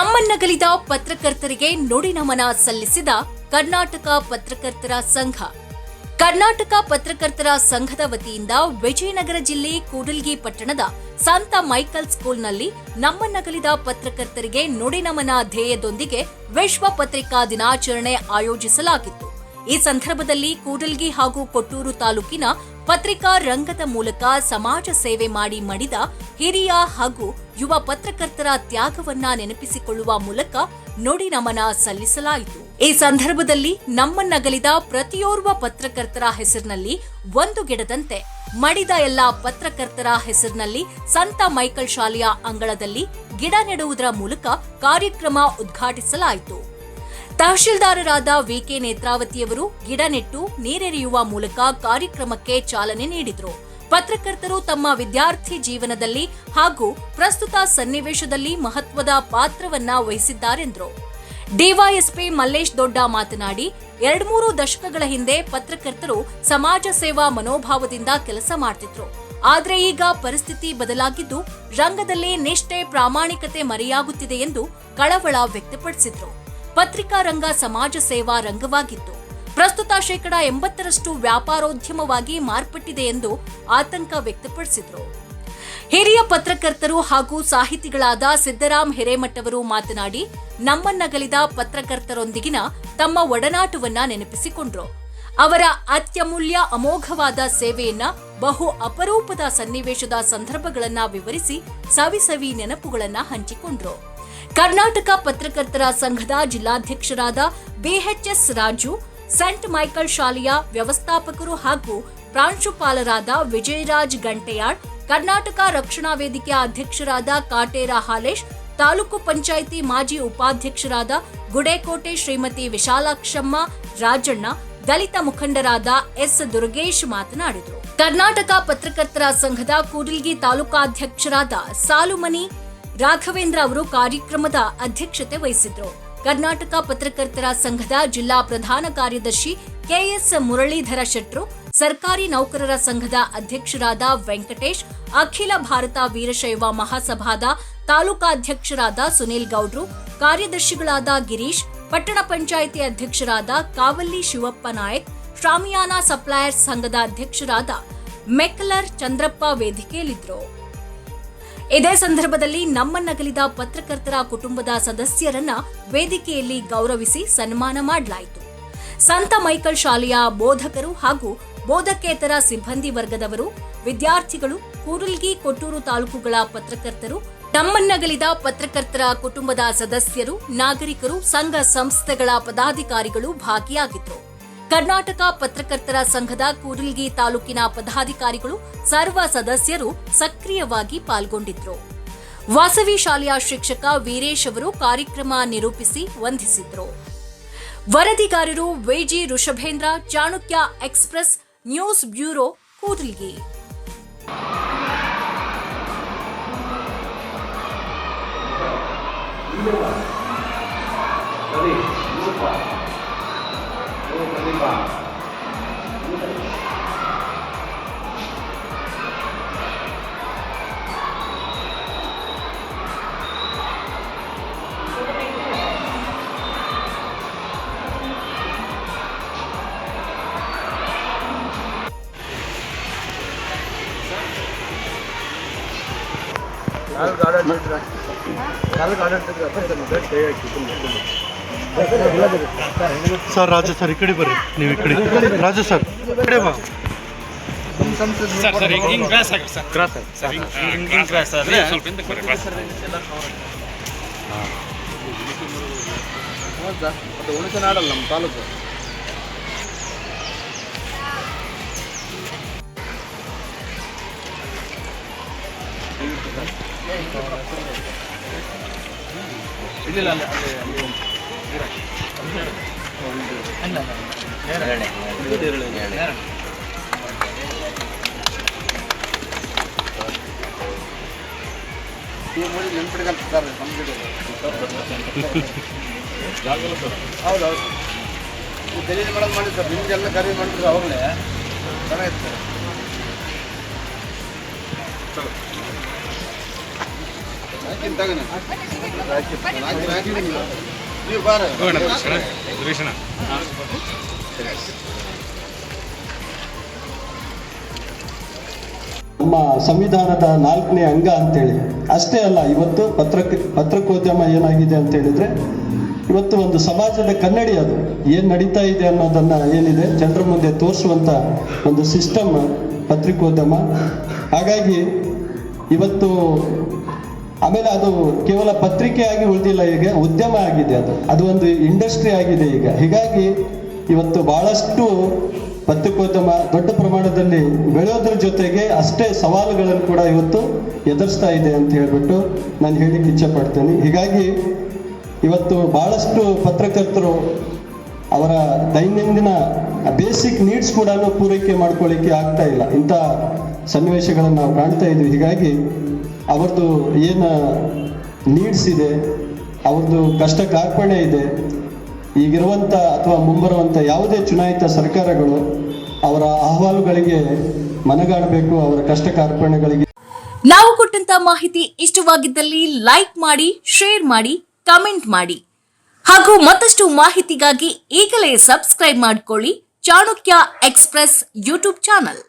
ನಮ್ಮನ್ನಗಲಿದ ಪತ್ರಕರ್ತರಿಗೆ ನುಡಿ ನಮನ ಸಲ್ಲಿಸಿದ ಕರ್ನಾಟಕ ಪತ್ರಕರ್ತರ ಸಂಘ. ಕರ್ನಾಟಕ ಪತ್ರಕರ್ತರ ಸಂಘದ ವತಿಯಿಂದ ವಿಜಯನಗರ ಜಿಲ್ಲೆ ಕೂಡಲ್ಗಿ ಪಟ್ಟಣದ ಸಂತ ಮೈಕಲ್ ಸ್ಕೂಲ್ನಲ್ಲಿ ನಮ್ಮನ್ನಗಲಿದ ಪತ್ರಕರ್ತರಿಗೆ ನುಡಿ ನಮನ ಧ್ಯೇಯದೊಂದಿಗೆ ವಿಶ್ವ ಪತ್ರಿಕಾ ದಿನಾಚರಣೆ ಆಯೋಜಿಸಲಾಗಿತ್ತು. ಈ ಸಂದರ್ಭದಲ್ಲಿ ಕೂಡಲ್ಗಿ ಹಾಗೂ ಕೊಟ್ಟೂರು ತಾಲೂಕಿನ ಪತ್ರಿಕಾ ರಂಗದ ಮೂಲಕ ಸಮಾಜ ಸೇವೆ ಮಾಡಿ ಮಡಿದ ಹಿರಿಯ ಹಾಗೂ ಯುವ ಪತ್ರಕರ್ತರ ತ್ಯಾಗವನ್ನ ನೆನಪಿಸಿಕೊಳ್ಳುವ ಮೂಲಕ ನೋಡಿ ನಮನ ಸಲ್ಲಿಸಲಾಯಿತು. ಈ ಸಂದರ್ಭದಲ್ಲಿ ನಮ್ಮನ್ನಗಲಿದ ಪ್ರತಿಯೋರ್ವ ಪತ್ರಕರ್ತರ ಹೆಸರಿನಲ್ಲಿ ಒಂದು ಗಿಡದಂತೆ ಮಡಿದ ಎಲ್ಲಾ ಪತ್ರಕರ್ತರ ಹೆಸರಿನಲ್ಲಿ ಸಂತ ಮೈಕಲ್ ಶಾಲೆಯ ಅಂಗಳದಲ್ಲಿ ಗಿಡ ನೆಡುವುದರ ಮೂಲಕ ಕಾರ್ಯಕ್ರಮ ಉದ್ಘಾಟಿಸಲಾಯಿತು. ತಹಶೀಲ್ದಾರರಾದ ವಿಕೆ ನೇತ್ರಾವತಿಯವರು ಗಿಡ ನೆಟ್ಟು ನೀರೆರೆಯುವ ಮೂಲಕ ಕಾರ್ಯಕ್ರಮಕ್ಕೆ ಚಾಲನೆ ನೀಡಿದರು. ಪತ್ರಕರ್ತರು ತಮ್ಮ ವಿದ್ಯಾರ್ಥಿ ಜೀವನದಲ್ಲಿ ಹಾಗೂ ಪ್ರಸ್ತುತ ಸನ್ನಿವೇಶದಲ್ಲಿ ಮಹತ್ವದ ಪಾತ್ರವನ್ನ ವಹಿಸಿದ್ದಾರೆಂದರು. ಡಿವೈಎಸ್ಪಿ ಮಲ್ಲೇಶ್ ದೊಡ್ಡ ಮಾತನಾಡಿ ಎರಡ್ಮೂರು ದಶಕಗಳ ಹಿಂದೆ ಪತ್ರಕರ್ತರು ಸಮಾಜ ಸೇವಾ ಮನೋಭಾವದಿಂದ ಕೆಲಸ ಮಾಡ್ತಿದ್ರು. ಆದರೆ ಈಗ ಪರಿಸ್ಥಿತಿ ಬದಲಾಗಿದ್ದು, ರಂಗದಲ್ಲಿ ನಿಷ್ಠೆ, ಪ್ರಾಮಾಣಿಕತೆ ಮರೆಯಾಗುತ್ತಿದೆ ಎಂದು ಕಳವಳ ವ್ಯಕ್ತಪಡಿಸಿದ್ರು. ಪತ್ರಿಕಾ ರಂಗ ಸಮಾಜ ಸೇವಾ ರಂಗವಾಗಿತ್ತು. ಪ್ರಸ್ತುತ ಶೇಕಡ ಎಂಬತ್ತರಷ್ಟು ವ್ಯಾಪಾರೋದ್ಯಮವಾಗಿ ಮಾರ್ಪಟ್ಟಿದೆ ಎಂದು ಆತಂಕ ವ್ಯಕ್ತಪಡಿಸಿದರು. ಹಿರಿಯ ಪತ್ರಕರ್ತರು ಹಾಗೂ ಸಾಹಿತಿಗಳಾದ ಸಿದ್ದರಾಮ್ ಹಿರೇಮಠವರು ಮಾತನಾಡಿ, ನಮ್ಮನ್ನಗಲಿದ ಪತ್ರಕರ್ತರೊಂದಿಗಿನ ತಮ್ಮ ಒಡನಾಟವನ್ನ ನೆನಪಿಸಿಕೊಂಡ್ರು. ಅವರ ಅತ್ಯಮೂಲ್ಯ ಅಮೋಘವಾದ ಸೇವೆಯನ್ನ ಬಹು ಅಪರೂಪದ ಸನ್ನಿವೇಶದ ಸಂದರ್ಭಗಳನ್ನ ವಿವರಿಸಿ ಸವಿಸವಿ ನೆನಪುಗಳನ್ನ ಹಂಚಿಕೊಂಡ್ರು. ಕರ್ನಾಟಕ ಪತ್ರಕರ್ತರ ಸಂಘದ ಜಿಲ್ಲಾಧ್ಯಕ್ಷರಾದ ಬಿಎಚ್ಎಸ್ ರಾಜು, ಸೆಂಟ್ ಮೈಕಲ್ ಶಾಲೆಯ ವ್ಯವಸ್ಥಾಪಕರು ಹಾಗೂ ಪ್ರಾಂಶುಪಾಲರಾದ ವಿಜಯರಾಜ್ ಗಂಟೆಯಾಳ್, ಕರ್ನಾಟಕ ರಕ್ಷಣಾ ವೇದಿಕೆಯ ಅಧ್ಯಕ್ಷರಾದ ಕಾಟೇರ ಹಾಲೇಶ್, ತಾಲೂಕು ಪಂಚಾಯಿತಿ ಮಾಜಿ ಉಪಾಧ್ಯಕ್ಷರಾದ ಗುಡೇಕೋಟೆ ಶ್ರೀಮತಿ ವಿಶಾಲಾಕ್ಷಮ್ಮ ರಾಜಣ್ಣ, ದಲಿತ ಮುಖಂಡರಾದ ಎಸ್ ದುರ್ಗೇಶ್ ಮಾತನಾಡಿದರು. ಕರ್ನಾಟಕ ಪತ್ರಕರ್ತರ ಸಂಘದ ಕೂಡಲ್ಗಿ ತಾಲೂಕಾಧ್ಯಕ್ಷರಾದ ಸಾಲುಮನಿ ರಾಘವೇಂದ್ರ ಅವರು ಕಾರ್ಯಕ್ರಮದ ಅಧ್ಯಕ್ಷತೆ ವಹಿಸಿದ್ರು. ಕರ್ನಾಟಕ ಪತ್ರಕರ್ತರ ಸಂಘದ ಜಿಲ್ಲಾ ಪ್ರಧಾನ ಕಾರ್ಯದರ್ಶಿ ಕೆಎಸ್ ಮುರಳೀಧರ ಶೆಟ್ರು, ಸರ್ಕಾರಿ ನೌಕರರ ಸಂಘದ ಅಧ್ಯಕ್ಷರಾದ ವೆಂಕಟೇಶ್, ಅಖಿಲ ಭಾರತ ವೀರಶೈವ ಮಹಾಸಭಾದ ತಾಲೂಕಾಧ್ಯಕ್ಷರಾದ ಸುನೀಲ್ ಗೌಡ್ರು, ಕಾರ್ಯದರ್ಶಿಗಳಾದ ಗಿರೀಶ್, ಪಟ್ಟಣ ಪಂಚಾಯಿತಿ ಅಧ್ಯಕ್ಷರಾದ ಕಾವಲ್ಲಿ ಶಿವಪ್ಪ ನಾಯಕ್ ಶಾಮಿಯಾನ ಸಪ್ಲೈಯರ್ಸ್ ಸಂಘದ ಅಧ್ಯಕ್ಷರಾದ ಮೆಕ್ಲರ್ ಚಂದ್ರಪ್ಪ ವೇದಿಕೆಯಲ್ಲಿದ್ದರು ಇದೇ ಸಂದರ್ಭದಲ್ಲಿ ನಮ್ಮನ್ನಗಲಿದ ಪತ್ರಕರ್ತರ ಕುಟುಂಬದ ಸದಸ್ಯರನ್ನ ವೇದಿಕೆಯಲ್ಲಿ ಗೌರವಿಸಿ ಸನ್ಮಾನ ಮಾಡಲಾಯಿತು. ಸಂತ ಮೈಕಲ್ ಶಾಲೆಯ ಬೋಧಕರು ಹಾಗೂ ಬೋಧಕೇತರ ಸಿಬ್ಬಂದಿ ವರ್ಗದವರು, ವಿದ್ಯಾರ್ಥಿಗಳು, ಕೂಡಲ್ಗಿ ಕೊಟ್ಟೂರು ತಾಲೂಕುಗಳ ಪತ್ರಕರ್ತರು, ನಮ್ಮನ್ನಗಲಿದ ಪತ್ರಕರ್ತರ ಕುಟುಂಬದ ಸದಸ್ಯರು, ನಾಗರಿಕರು, ಸಂಘ ಸಂಸ್ಥೆಗಳ ಪದಾಧಿಕಾರಿಗಳು ಭಾಗಿಯಾಗಿದ್ದರು. ಕರ್ನಾಟಕ ಪತ್ರಕರ್ತರ ಸಂಘದ ಕೂಡಲ್ಗಿ ತಾಲೂಕಿನ ಪದಾಧಿಕಾರಿಗಳು ಸರ್ವ ಸದಸ್ಯರು ಸಕ್ರಿಯವಾಗಿ ಪಾಲ್ಗೊಂಡಿದ್ರು. ವಾಸವಿ ಶಾಲೆಯ ಶಿಕ್ಷಕ ವೀರೇಶ್ ಅವರು ಕಾರ್ಯಕ್ರಮ ನಿರೂಪಿಸಿ ವಂದಿಸಿದ್ರು. ವರದಿಗಾರರು Y G Rishabhendra, Chanakya express, news bureau Kudligi. 나를 가르쳐주라. 나를 가르쳐주라. 그래서 내가 지금 sir Raja sir ಈ ಕಡೆ ಬರ್ರಿ. ನೀವು ಈ ಕಡೆ. ರಾಜ ಸರ್ ಈ ಕಡೆ ಬಾ. ಸರ್ ಸರ್ ಹಿಂಗೆ ಹಿಂಗೆ ಕ್ರಾಸ್ ಹಾಕಿ ಸರ್. Cross sir. ಹಿಂಗೆ ಹಿಂಗೆ ಹಿಂಗೆ ಕ್ರಾಸ್ ಆದರೆ ಸ್ವಲ್ಪ ಹಿಂದಕ್ಕೆ ಬರ್ರಿ ಕ್ರಾಸ್ ಮತ್ತೆ ಉಳಿಸನಾಡಲ್ಲ ನಮ್ಮ ತಾಲೂಕು ಇಲ್ಲ ಅಲ್ಲಿ ಅಲ್ಲಿ ಅಲ್ಲಿ ನೆನ್ಪಿಡ್ಕೊಂತಾರೆ ಹೌದು ಹೌದು ಡೆಲಿವರಿ ಮಾಡೋದು ಮಾಡಿ ಸರ್ ನಿಮಗೆಲ್ಲ ಖರೀದಿ ಮಾಡಿದ್ರು ಅವಾಗಲೇ ಚೆನ್ನಾಗಿತ್ತು ಸರ್ ಚಲೋ ಹಾಕಿನ ತಗನ ಹಾಕಿ ಹಾಕಿ ನೀವು ಬಾರ ನಮ್ಮ ಸಂವಿಧಾನದ ನಾಲ್ಕನೇ ಅಂಗ ಅಂತೇಳಿ. ಅಷ್ಟೇ ಅಲ್ಲ ಇವತ್ತು ಪತ್ರಕ ಪತ್ರಿಕೋದ್ಯಮ ಏನಾಗಿದೆ ಅಂತ ಹೇಳಿದ್ರೆ ಇವತ್ತು ಒಂದು ಸಮಾಜದ ಕನ್ನಡಿ ಅದು. ಏನು ನಡೀತಾ ಇದೆ ಅನ್ನೋದನ್ನ ಏನಿದೆ ಜನರ ಮುಂದೆ ತೋರಿಸುವಂತ ಒಂದು ಸಿಸ್ಟಮ್ ಪತ್ರಿಕೋದ್ಯಮ. ಹಾಗಾಗಿ ಇವತ್ತು ಆಮೇಲೆ ಅದು ಕೇವಲ ಪತ್ರಿಕೆಯಾಗಿ ಉಳಿದಿಲ್ಲ ಈಗ, ಉದ್ಯಮ ಆಗಿದೆ ಅದು. ಅದು ಒಂದು ಇಂಡಸ್ಟ್ರಿ ಆಗಿದೆ ಈಗ. ಹೀಗಾಗಿ ಇವತ್ತು ಬಹಳಷ್ಟು ಪತ್ರಿಕೋದ್ಯಮ ದೊಡ್ಡ ಪ್ರಮಾಣದಲ್ಲಿ ಬೆಳೆಯೋದ್ರ ಜೊತೆಗೆ ಅಷ್ಟೇ ಸವಾಲುಗಳನ್ನು ಕೂಡ ಇವತ್ತು ಎದುರಿಸ್ತಾ ಇದೆ ಅಂತ ಹೇಳ್ಬಿಟ್ಟು ನಾನು ಹೇಳಿಕ್ಕೆ ಇಚ್ಛೆ ಪಡ್ತೇನೆ. ಹೀಗಾಗಿ ಇವತ್ತು ಬಹಳಷ್ಟು ಪತ್ರಕರ್ತರು ಅವರ ದೈನಂದಿನ ಬೇಸಿಕ್ ನೀಡ್ಸ್ ಕೂಡ ಪೂರೈಕೆ ಮಾಡ್ಕೊಳ್ಳಿಕ್ಕೆ ಆಗ್ತಾ ಇಲ್ಲ. ಇಂಥ ಸನ್ನಿವೇಶಗಳನ್ನು ನಾವು ಕಾಣ್ತಾ ಇದ್ವಿ. ಹೀಗಾಗಿ ಅವ್ರದ್ದು ಏನು ನೀಡ್ಸ್ ಇದೆ ಅವ್ರದ್ದು ಕಷ್ಟ ಕಾರ್ಪಣ್ಯ ಇದೆ, ಈಗಿರುವಂತ ಅಥವಾ ಮುಂಬರುವಂಥ ಯಾವುದೇ ಚುನಾಯಿತ ಸರ್ಕಾರಗಳು ಅವರ ಅಹವಾಲುಗಳಿಗೆ ಮನಗಾಡಬೇಕು, ಅವರ ಕಷ್ಟ ಕಾರ್ಪಣ್ಯಗಳಿಗೆ ನಾವು ಕೊಟ್ಟಂತ ಮಾಹಿತಿ ಇಷ್ಟವಾಗಿದ್ದಲ್ಲಿ ಲೈಕ್ ಮಾಡಿ ಶೇರ್ ಮಾಡಿ ಕಮೆಂಟ್ ಮಾಡಿ. ಹಾಗೂ ಮತ್ತಷ್ಟು ಮಾಹಿತಿಗಾಗಿ ಈಗಲೇ ಸಬ್ಸ್ಕ್ರೈಬ್ ಮಾಡಿಕೊಳ್ಳಿ ಚಾಣಕ್ಯ ಎಕ್ಸ್ಪ್ರೆಸ್ ಯೂಟ್ಯೂಬ್ ಚಾನಲ್.